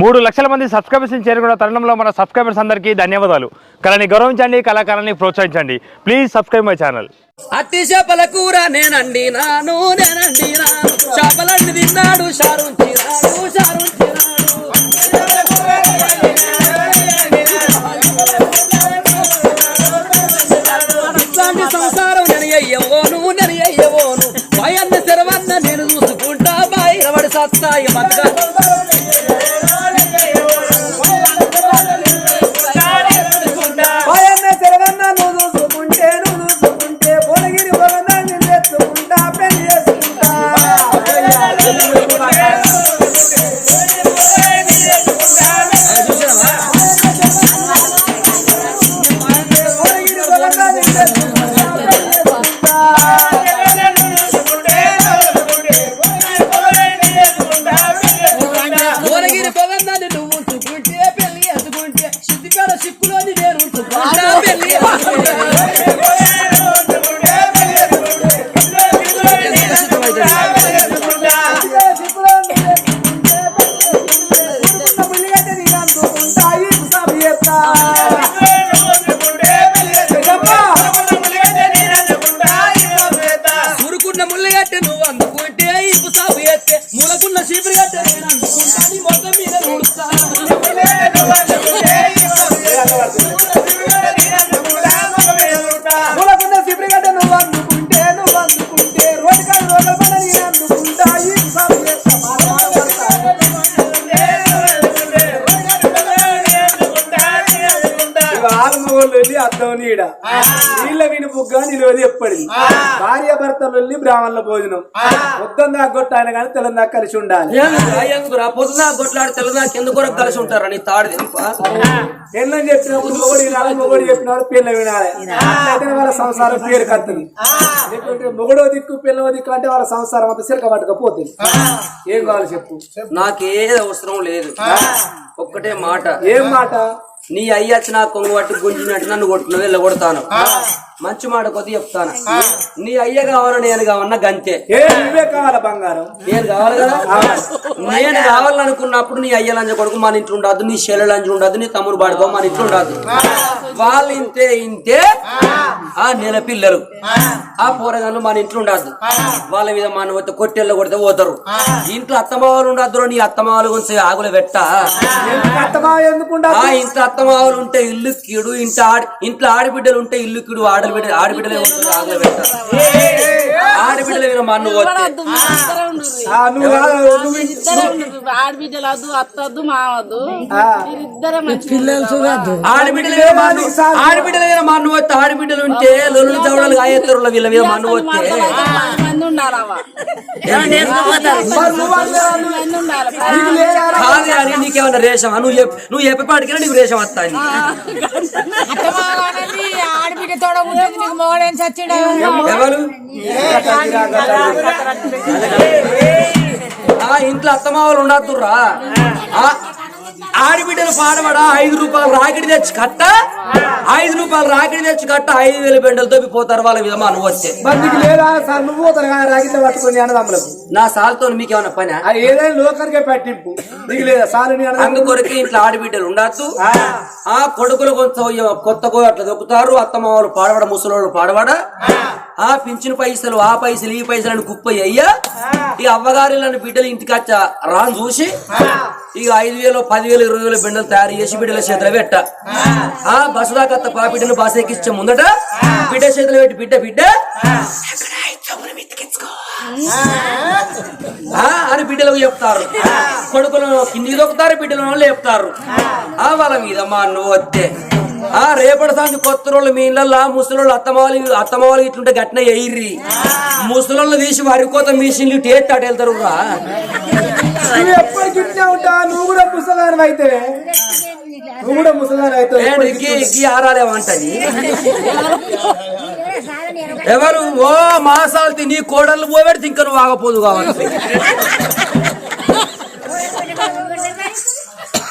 మూడు లక్షల మంది సబ్స్క్రైబర్స్ని చేరుకున్న తరుణంలో మన సబ్స్క్రైబర్స్ అందరికీ ధన్యవాదాలు. కళని గౌరవించండి కళాకారాన్ని ప్రోత్సహించండి. Please subscribe my channel. అట్టి చేపల కూర నేనండి నాను నేనండి నాను. చేపలండి తిన్నాడు షారుంచి షారుంచి సంసారం నేను అయ్యవోను నేను అయ్యవోను. తెరవన్న నేను చూసుకుంటా బాయిరవడి సత్తాయి మగ్గ మొత్తం మీద బుగ్గ నిలువది ఎప్పటి భార్య భర్తలు వెళ్ళి బ్రాహ్మణుల భోజనం. మొత్తం దాకా కొట్టాయన కానీ తెల్లం దాకా కలిసి ఉండాలి. పొద్దున గొట్లాడి తెల్లదా కింద కూడా కలిసి ఉంటారా? నీ తాడు పెళ్ళని చెప్పినప్పుడు మొగడు వినాలి మొగడు చెప్పినాడు పిల్ల వినాలి. అయితే వాళ్ళ సంసారం పేరు కత్తది లేకుంటే మొగడో దిక్కు పిల్లవ దిక్కు అంటే వాళ్ళ సంసారం అంతా సిరక పట్టుకపోతుంది ఏం కావాలి చెప్పు? నాకే అవసరం లేదు. ఒక్కటే మాట. ఏం మాట? నీ అయ్యచ్చి నా కొంగు పట్టి గుంజినట్టు నన్ను కొట్టుకుని వెళ్ళగొడతాను. మంచి మాట కొద్ది చెప్తాను నీ అయ్య కావాలని నేను కావన్నా గంతే. నువ్వే కావాలా బంగారం? నేను కావాలి కదా? నేను కావాలనుకున్నప్పుడు నీ అయ్య లంజ కొడుకు మన ఇంట్లో ఉండదు నీ చెల్లె లంజ ఉండదు నీ తమ్ముడు పడుకో మన ఇంట్లో ఉండదు వాళ్ళు ఇంతే ఇంతే ఆ. నెల పిల్లలు. ఆ. పోరగాళ్ళు మన ఇంట్లో ఉండదు వాళ్ళ మీద మన వద్ద కొట్టెళ్ళ కొడితే పోతారు ఇంట్లో అత్తమ్మ వాళ్ళు ఉండద్దు నీ అత్తమ్మ వాళ్ళు గురించి ఆగులు పెట్ట. ఇంట్లో అత్తమావులు ఉంటే ఇల్లు కీడు ఇంట్లో ఆడి ఇంట్లో ఆడబిడ్డలు ఉంటే ఇల్లు కీడు ఆడబిడ్డ ఆడబిడ్డలే ఉంటుంది ఆగలు పెట్ట ఆడబిడ్డల పోతే ఆ, నువ్వు నువ్వు ఆడబిడ్డలు వద్దు అత్తద్దు మావద్దు మీరిద్దరే మంచి ఆడబిడ్డల ఆడబిడ్డల మీద మన్ను పోతే ఆడబిడ్డలు ఉంటే లొల్లు చవడలు గాయత్తరుల వీళ్ళ మీద మన్ను పది మంది ఉండాలవా? కాదు అని నీకేమన్నా రేషం? నువ్వు చెప్పు. నువ్వు చెప్పేపాటికైనా నీకు రేషం వస్తాయి ఎవరు? ఆ ఇంట్లో అత్తమావలు ఉండద్దురా ఆడబిడ్డలు పాడబడా ఐదు రూపాయలు రాకిడి తెచ్చి కట్ట? ఐదు రూపాయలు రాకిడి తెచ్చి కట్ట ఐదు వేల బెండలతో పోతారు వాళ్ళ మీద మనం వస్తే మరి నీకు లేదా సార్ నువ్వు పోతారు రాగితే పట్టుకొని అన్నదమ్ములకు. నా సాల్తో మీకు ఏమైనా పని? ఏదైనా లోకరికే పట్టింపు. నీకు లేదా సార్ అందుకొరకు ఇంట్లో ఆడబిడ్డలు ఉండద్దు. ఆ. కొడుకులు కొంచెం కొత్త కో అట్లా దొక్కుతారు అత్తమామలు పాడబడ ముసలోళ్ళు పాడబడ ఆ పింఛను పైసలు ఆ పైసలు ఈ పైసలు అని కుప్ప అయ్యా. ఈ అవ్వగారిలను బిడ్డలు ఇంటికి వచ్చ రాను చూసి ఇక ఐదు వేలు పదివేలు ఇరవై వేల బిడ్డలు తయారు చేసి బిడ్డల చేతిలో పెట్ట. ఆ. బస్సు దాకా పా బిడ్డను బస్ ఎక్కించే ముందట బిడ్డ చేతిలో పెట్టి బిడ్డ బిడ్డ ఆ. అని బిడ్డలకు చెప్తారు. కొడుకులను కిందికి దొక్కుతారు బిడ్డలను లేపుతారు. ఆ. వాళ్ళ మీద మా నువ్వు వస్తే ఆ రేపటి సాంతి కొత్త రోజులు మీ ఇళ్ళల్లో ముసలోళ్ళు అత్తమావాలి అత్తమావాలి ఇట్లుంటే గట్టిన ఎయిర్రి ముసలోళ్ళు తీసి వరి కోత మిషన్లు టేట్ అటు వెళ్తారు రా. నువ్వు ఎప్పటికి ఇట్లా ఉంటా? నువ్వు కూడా ముసలాని అయితే. నువ్వు కూడా ముసలాని అయితే ఏడికి ఎక్కి ఆరాలేమంటది ఎవరు? ఓ మాసాల్తి నీ కోడళ్ళు పోబెడితే ఇంకా నువ్వు ఆగపోదు కావాలి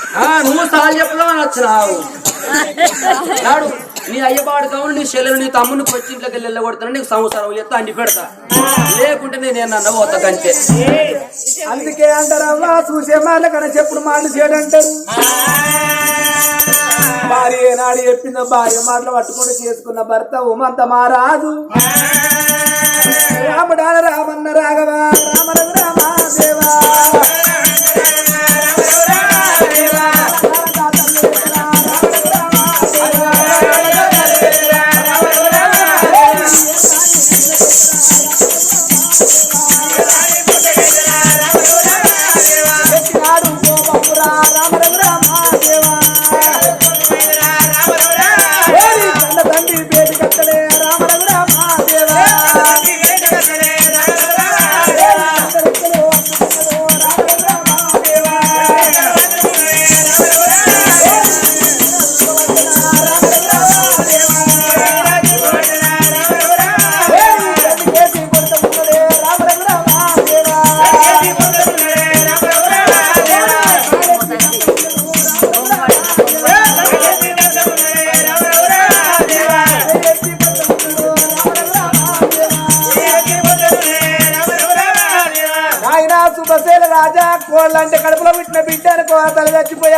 ఆ, నువ్వు సార్ చెప్పడం వచ్చినావు. నాడు నీ అయ్యబాడు కావును నీ చెల్లెలు నీ తమ్ముని పచ్చింట్లోకి వెళ్ళి వెళ్ళగొడతాను నీకు సంవత్సరం ఎత్త అండి పెడతా. లేకుంటే నేను అన్న పోతా కంటే. అందుకే అంటారా చూసే మాటలు కదా చెప్పుడు మాటలు చేయడంటారు. భార్య ఏనాడు చెప్పిందో భార్య మాటలు పట్టుకుని చేసుకున్న భర్త ఉమంత మారాదు. రాముడాల రామన్న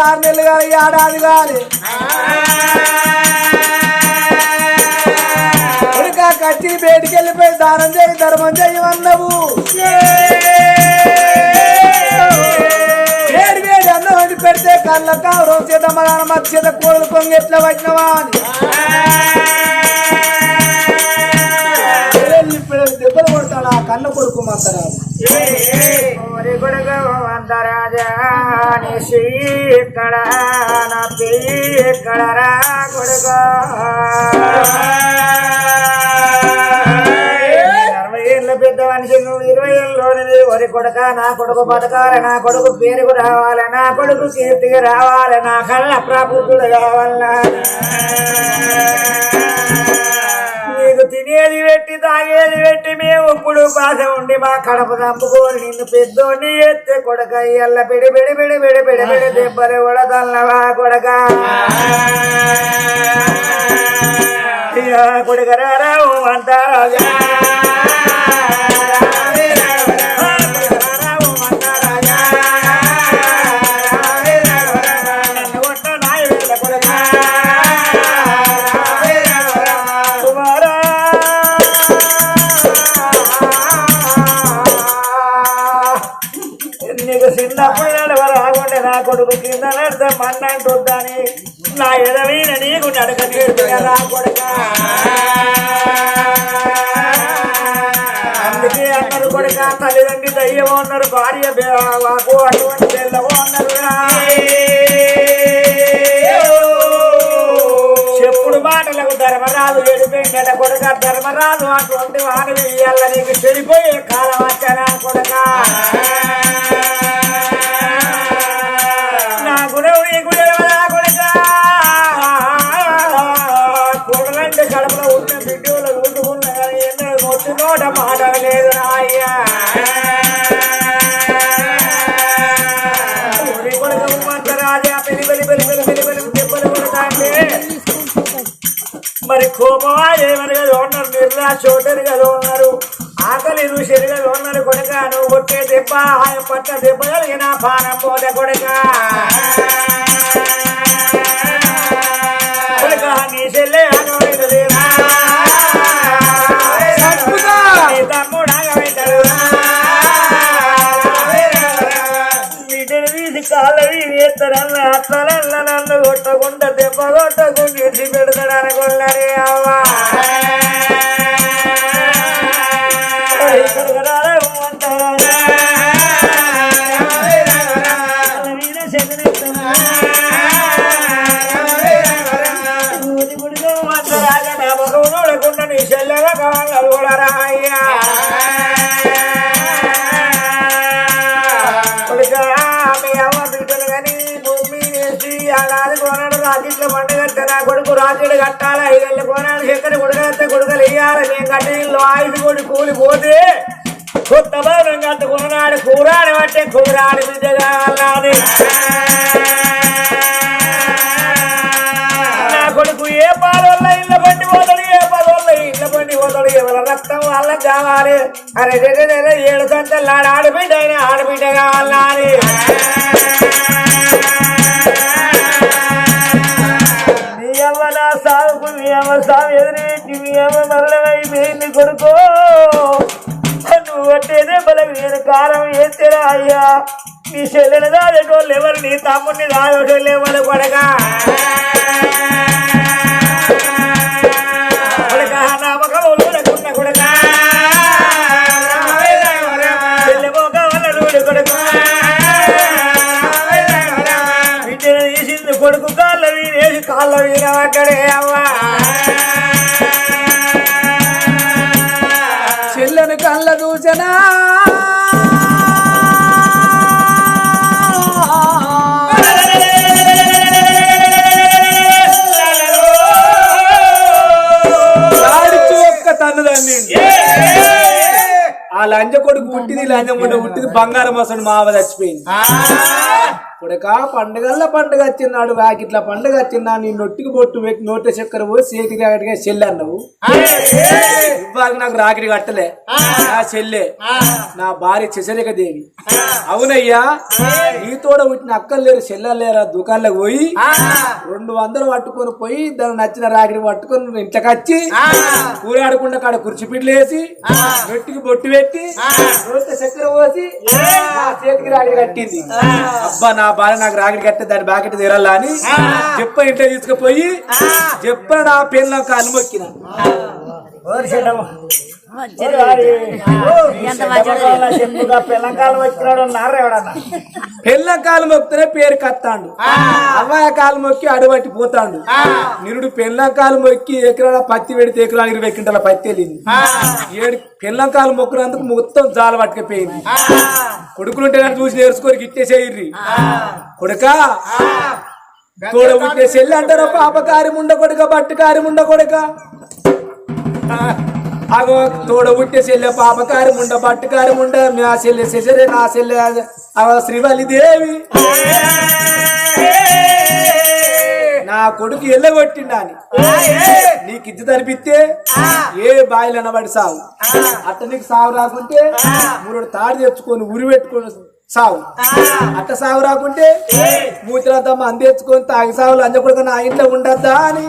ఆరు నెలలు కాదు ఏడాది కాదు. కొడుక కచ్చి బయటికి వెళ్ళిపోయి దానం చేయి ధర్మం చేయమన్నావు. వేడి వేడి అన్నం వండి పెడితే కళ్ళ రోజు చేత మన మధ్య చేత కోడలు ఎట్లా వచ్చినవా అని. కన్న కొడుకు మంతరాజు ఓరి కొడుకు వందరాజా నీ చెయ్యి ఇక్కడ నా చెయ్యి ఇక్కడ రా కొడుకు అరవై ఏళ్ళ మనిషి నువ్వు ఇరవై ఏళ్ళలోనిది ఒరి కొడుక నా కొడుకు బతకాలి నా కొడుకు పేరుకు రావాలి నా కొడుకు కీర్తికి రావాలి నా కళ్ళ ప్రాబుద్ధుడు కావాలన్నా నీకు తినేది పెట్టి తాగేది పెట్టి మేము ఇప్పుడు బాధ ఉండి మా కడప దంపుకొని నిన్ను పెద్దోడిని ఎత్తే కొడక ఎల్ల పెడి పెడి పెడి పెడి పెడి పెడి దెబ్బలు కొడదల్లవా కొడక? కొడుక రావు అంటారాజా అడగ నేర్పినరా నడక కొడుక అందుకే అన్నారు కొడుక తల్లిదండ్రి దయ్యమో అన్నారు భార్య వాకు అటువంటి పిల్లవో అన్నారు చెప్పుడు మాటలకు ధర్మరాజు ఎడిపోయిందట కొడుక ధర్మరాజు అటువంటి వాడు ఇయ్యాల నీకు చెడిపోయే కాలం వచ్చారా కొడుక? కోపమా ఏమనగా ఉన్నారు నిర్రా చోటరుగా ఉన్నారు ఆకలి ఋషిగా ఉన్నారు కొడుక నువ్వు కొట్టే దెబ్బ ఆయన పట్ట దెబ్బ కలిగిన పానం పోత కొడుక. కొడుక నీ చెల్లె నీ తమ్ముడు ఆగమైతాడు వీటిని వీధి కాళ్ళ వీధి ఎత్తరల్ల అత్తలల్ల నన్ను కొట్టకుండా కట్టి వీళ్ళు ఆయుధ కొడి కూలిపోతే కొత్త భవనం కట్టుకున్నాడు కూరాడు అంటే కూరాడు బిడ్డ నా కొడుకు ఏ పాలవల్ల ఇళ్ళ బండి పోతాడు ఏ పాలవల్ల ఇళ్ళ బండి పోతాడు ఎవరి రక్తం వల్ల కావాలి. అరే ఏడు కంతలు ఆడ ఆడబిడ్డ అయినా ఆడబిడ్డ కావాలని నీ సాగుకు నీ అమ్మ సాగు ఎదురు నీ అమ్మ మరణమైపోయింది నువ్వు కొట్టేదే బలం నేను కారం వేస్తేరా అయ్యా. నీ చెల్లెలు దాదేటోళ్ళు ఎవరు? నీ తమ్ముడిని దాదేటోళ్ళు ఎవరు? కొడగా లంజ కొడుకు పుట్టింది లంజం కొడుకు పుట్టింది బంగారం వసండి మావ చచ్చిపోయింది. కొడుక పండుగల్ల పండుగ వచ్చినాడు వాకిట్ల పండుగ వచ్చిందా నీ నొట్టికి బొట్టు పెట్టి నోట చక్కెర పోయి చేతికి రాకటిగా చెల్లి అన్నావు. ఇవ్వాలి నాకు రాకిడి కట్టలే. నా చెల్లె నా భార్య చెసరిక దేవి. అవునయ్యా నీతోడ పుట్టిన అక్కలు లేరు చెల్లెలు లేరా దుకాణంలోకి పోయి రెండు వందలు పట్టుకొని పోయి దాని నచ్చిన రాకిడి పట్టుకొని ఇంట్లోకి వచ్చి కూరాడకుండా కాడ కుర్చీపిట్లు వేసి నొట్టికి బొట్టు పెట్టి నోట చక్కెర పోసి చేతికి రాకిడి కట్టింది. అబ్బా నా భార్య నాకు రాకిడి కట్టే దాని బాకెట్ తీరాలా అని చెప్ప ఇంట్లో తీసుకుపోయి చెప్ప నా పిల్లల కాలు మొక్కిన పిల్లకాలం వచ్చినాడు ఉన్నారు ఎవడన్నా? పిల్ల కాలు మొక్కితేనే పేరు కత్తాండు. అవ్వాయ కాలు మొక్కి అడబట్టి పోతాండు. నిరుడు పెళ్ళ కాలు మొక్కి ఎకరాల పత్తి పెడితే ఎకరాలు ఇరవై క్వింటాల పత్తి వెళ్ళింది. ఏడు పెళ్ళం కాలు మొక్కినందుకు మొత్తం జాల పట్టుకపోయింది. కొడుకులుంటే చూసి నేర్చుకొని గిట్టేసేయ్రి కొడుక తోడ పుట్టే చెల్లి అంటారా పాపకారి ముండ కొడుక బట్టుకారి ముండ కొడుక. అగో తోడ పుట్టే చెల్లె పాపకారం ఉండ బట్టుకారి ఉండ నా చెల్లె శశరే నా చెల్లె అగో శ్రీవల్లి దేవి. నా కొడుకు ఎల్లగొట్టిండాని. నీకు ఇద్దు తనిపిస్తే ఏ బాయిలు అనబడి సావు. అట్ట నీకు సావు రాకుంటే మూడు తాడు తెచ్చుకొని ఉరి పెట్టుకొని సావు. అట్ట సావు రాకుంటే మూతిరంతా మంది తాగి సావులు అంజకొడుకు నా ఇంట్లో ఉండద్దా అని.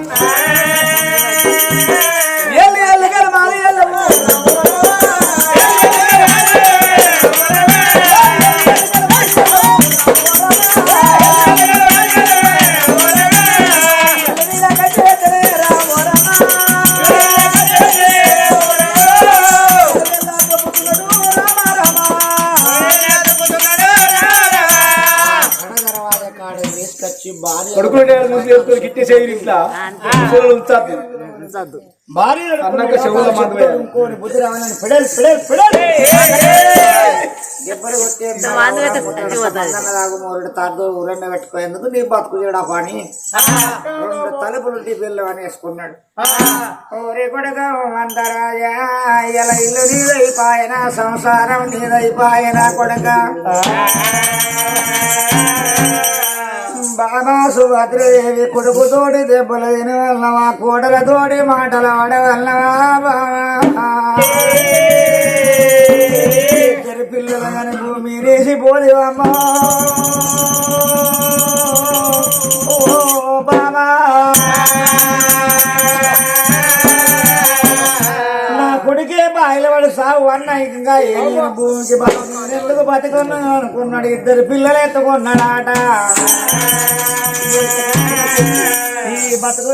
చేసుకొని గిట్టేసేయి ఇట్లా. ఉంచద్దు. అన్నాక చెవుల మందు వేయాలి. మూడు తాడు ఊరండ పెట్టుకోయేందుకు నీ బతుకు చేయడా పని రెండు తలుపులు టిఫిన్లు అని వేసుకున్నాడు ఓరే కొడుక అందరాజా ఇలా ఇల్లు నీదైపాయన సంసారం నీదైపాయన కొడుక? బాబా సుభద్రదేవి కొడుకుతోటి దెబ్బలు తిన వల్లవా కోడలతోటి మాటలు ఆడవల్లవా బాబా. ఇద్దరు పిల్లలు కానీ భూమి రేసిపోదేవమ్మా ఓ బాబా. బాయిల వాడు ఇంకా భూమికి బతుకు ఎందుకు బతుకున్నా అనుకున్నాడు ఇద్దరు పిల్లలు ఎత్తుకున్నాడాట. ఈ బతుకు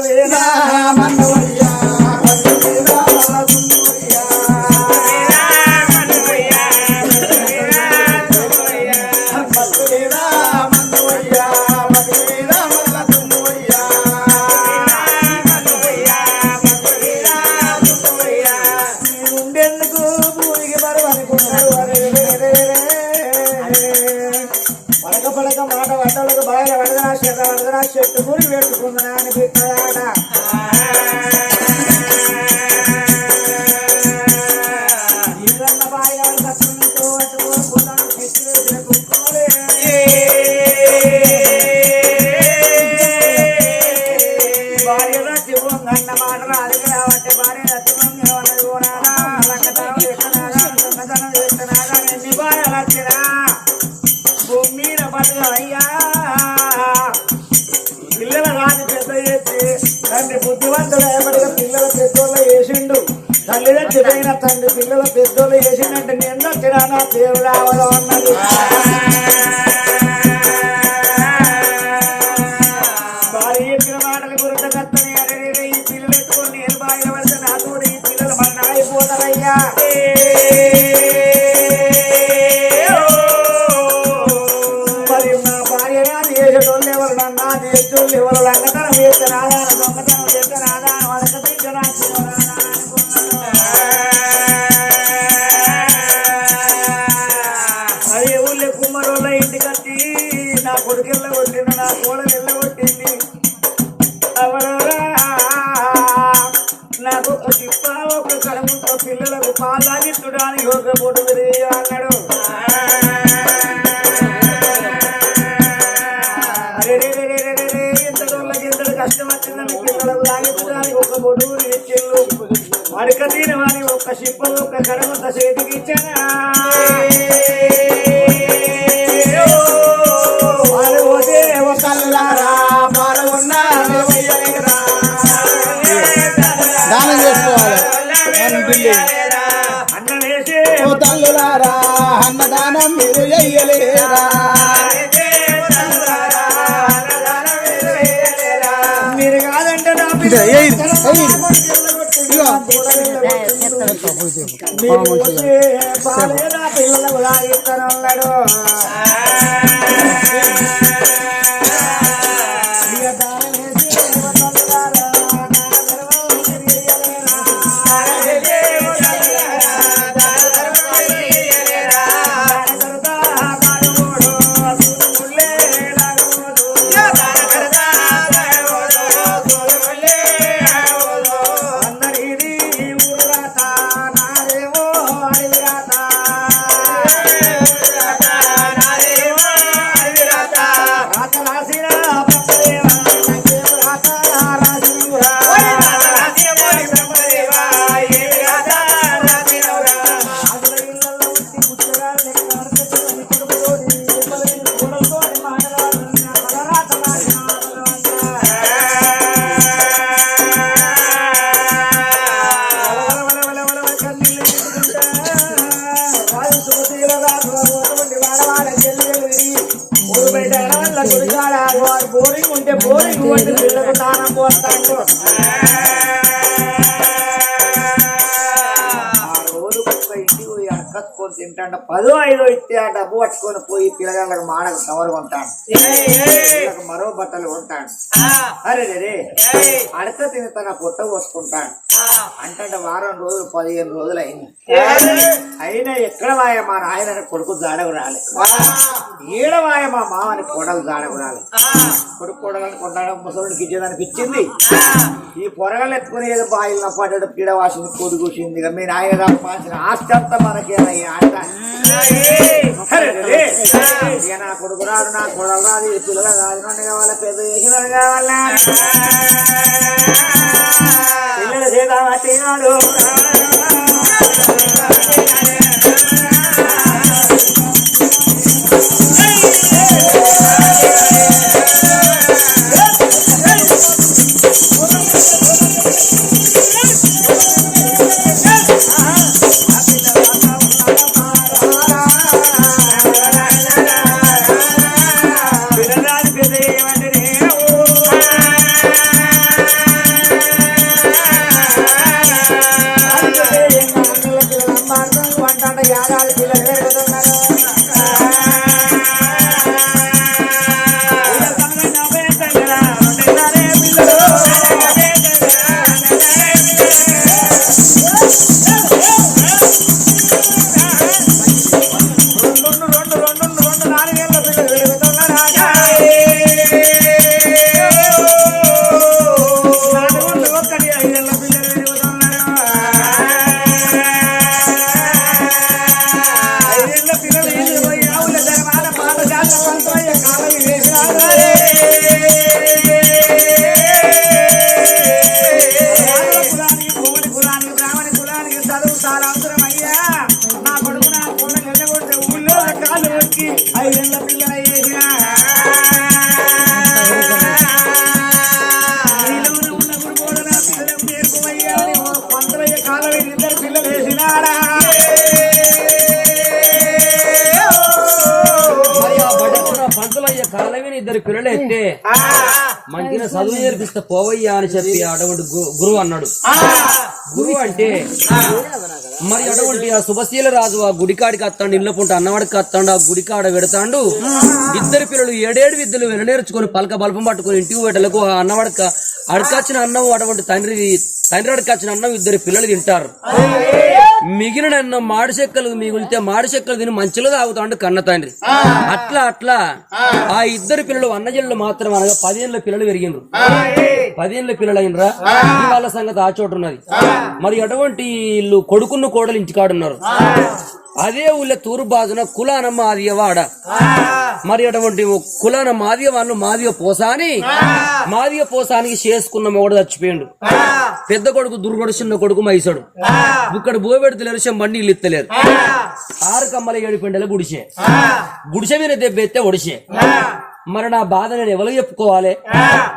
అన్న మాట రాదుకు రావట్టే భార్య రత్నం అన్నది పోనానా లంకతాను ఎత్తనాగా లంకతనం ఎత్తనాగా ఎన్ని భార్యలు వచ్చినా భూమి మీద అయ్యా. పిల్లల రాజు పెద్ద చేసి తండ్రి బుద్ధివంతుడు ఏమడిగా పిల్లల పెద్దోళ్ళు వేసిండు. తల్లి దగ్గరైన తండ్రి పిల్లల పెద్దోళ్ళు వేసిండంటే నేను వచ్చినా నా దేవుడు అవలో చేసేటోళ్ళు ఎవరు నన్ను అది చేసేటోళ్ళు ఎవరు లంగతనం చేస్తే రాదాన దొంగతనం చేస్తే రాదాన వాళ్ళకి తింటే అది ఊళ్ళో కుమ్మరోళ్ళ నా కొడుకు వెళ్ళగొట్టింది నా కోడలు వెళ్ళగొట్టింది అవరరా నాకు ఒక చిప్ప ఒక పిల్లలకు పాలాగిట్టుడానికి ఒక పొడు అన్నాడు. మడక తినమని ఒక చిప్ప ఒక కడమంత చేతికి ఇచ్చానా పోతే ఒక కళ్ళారా పాలు ఉన్నా దానం చేసుకోవాలి. మనం పిల్లి అన్నం వేసి ఓ తల్లులారా అన్నదానం మీరు చెయ్యలేరా మీరు కాదంటే మీరు బోరింగ్ ఉంటే బోరింగ్ ఉంటే పిల్లలకు దానం పోస్తాడు తింటాడు పదో ఐదో ఇస్తే ఆ డబ్బు పట్టుకొని పోయి పిల్లగాళ్ళకి మాడకు కవర్ కొంటాడు పిల్లలకు మరో బట్టలు కొంటాడు అరే రే అడక తిని తన పొట్ట పోసుకుంటాడు అంటే వారం రోజులు పదిహేను రోజులు అయింది అయినా ఎక్కడ వాయ మా నాయన కొడుకు జాడకు రాలే. ఈడ వాయ మా మామని కోడలు జాడకు రాలే. కొడుకు కోడలని కొట్టడం ముసలికి ఇచ్చేదానికి ఇచ్చింది ఈ పొరగలు ఎత్తుకుని ఏదో బాయిల్లో పడ్డాడు పీడ వాసింది కొడు కూసింది. మీ నాయన సంపాదించిన ఆస్తి అంతా మనకే ఈ ఆట. నా కొడుకు రాదు నా కొడలు రాదు ఈ పిల్లలు రాదు కావాలి పెద్ద చేసిన కావాలా. పిల్లలు చేత మంచిగా చదువు నేర్పిస్తే పోవయ్యా అని చెప్పి అటువంటి గురువు అన్నాడు. గురువు అంటే మరి అటువంటి ఆ శుభశీల రాజు ఆ గుడికాడికి అత్తాడు ఇళ్ళ పుంట అన్నవాడికి వస్తాడు ఆ గుడికాడ పెడతాడు. ఇద్దరు పిల్లలు ఏడేడు విద్యలు వెననేర్చుకొని పలక బల్పం పట్టుకొని ఇంటికి పెట్టలకు ఆ అన్నవాడికి అడకొచ్చిన అన్నం అటువంటి తండ్రి తండ్రి అడకొచ్చిన అన్నం ఇద్దరు పిల్లలు తింటారు. మిగిలిన అన్నం మాడి చెక్కలు మిగిలితే మాడి చెక్కలు తిని మంచిలో తాగుతాడు కన్న తండ్రి. అట్లా అట్లా ఆ ఇద్దరు పిల్లలు అన్నజల్లు మాత్రం అనగా పదిహేనుల పిల్లలు పెరిగిండ్రు. పదిహేనుల పిల్లలు అయినరా వాళ్ళ సంగతి ఆ చోటు ఉన్నది మరి అటువంటి వీళ్ళు కొడుకున్న కోడలు ఇంటికాడున్నారు. అదే ఊళ్ళో తూరు బాజున కులాన మాదియ వాడ. మరి అటువంటి కులాన మాదియ వాళ్ళు మాదియ పోసాని మాదియ పోసానికి చేసుకున్న మొగడు చచ్చిపోయిండు. పెద్ద కొడుకు దుర్గడు చిన్న కొడుకు మైసడు. ఇక్కడ బోబెడతలేరు చెంబండి ఇల్లు ఇత్తలేరు ఆరు కమ్మల ఏడు పిండల గుడిసే. గుడిసె మీద దెబ్బెత్తే ఒడిసే. మరి నా బాధ నేను ఎవరు చెప్పుకోవాలి?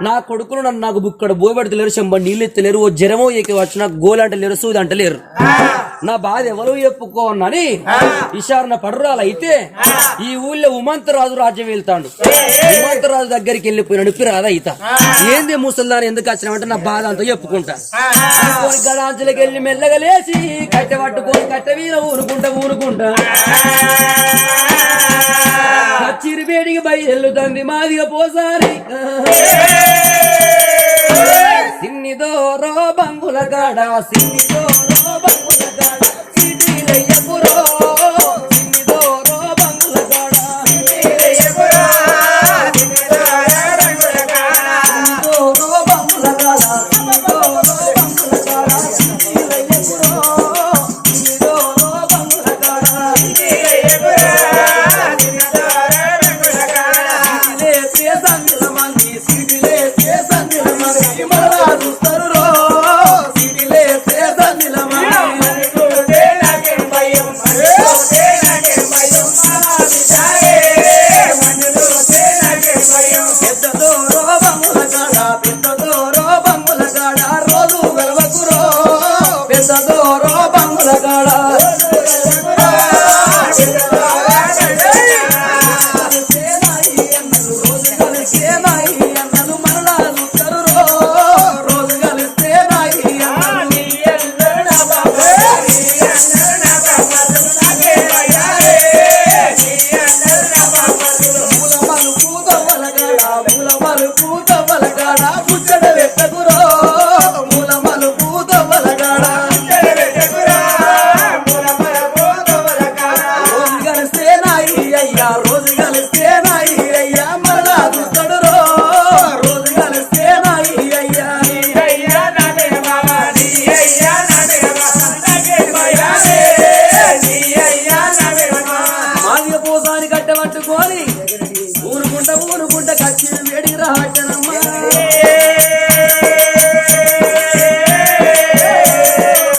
నా కొడుకులు నన్ను నాకు బుక్కడ బోబెడతలేరు చెంబండి నీళ్ళు ఎత్తలేరు ఓ జ్వరమో ఎక్కి వచ్చిన గోలు అంటలేరు సూది అంటలేరు నా బాధ ఎవరు చెప్పుకోనని విచారణ పడురాలు అయితే ఈ ఊళ్ళో ఉమంతరాజు రాజ్యం వెళ్తాడు. ఉమంతరాజు దగ్గరికి వెళ్ళిపోయిన నొప్పి రాదా ఈత? ఏంది ముసల్దాని ఎందుకు వచ్చినామంటే నా బాధ అంతా చెప్పుకుంటా. గడాంచులకి వెళ్ళి మెల్లగా లేచి కట్టె పట్టుకొని కట్టె వీర ఊరుకుంటా ఊరుకుంటా. చిరు వేడికి బయలుతుంది మాదిగ పోసారి. సిన్నిదోరో బంగుల గాడ సిన్నిదోరో బంగుల గాడ సిటీలయ్యపురో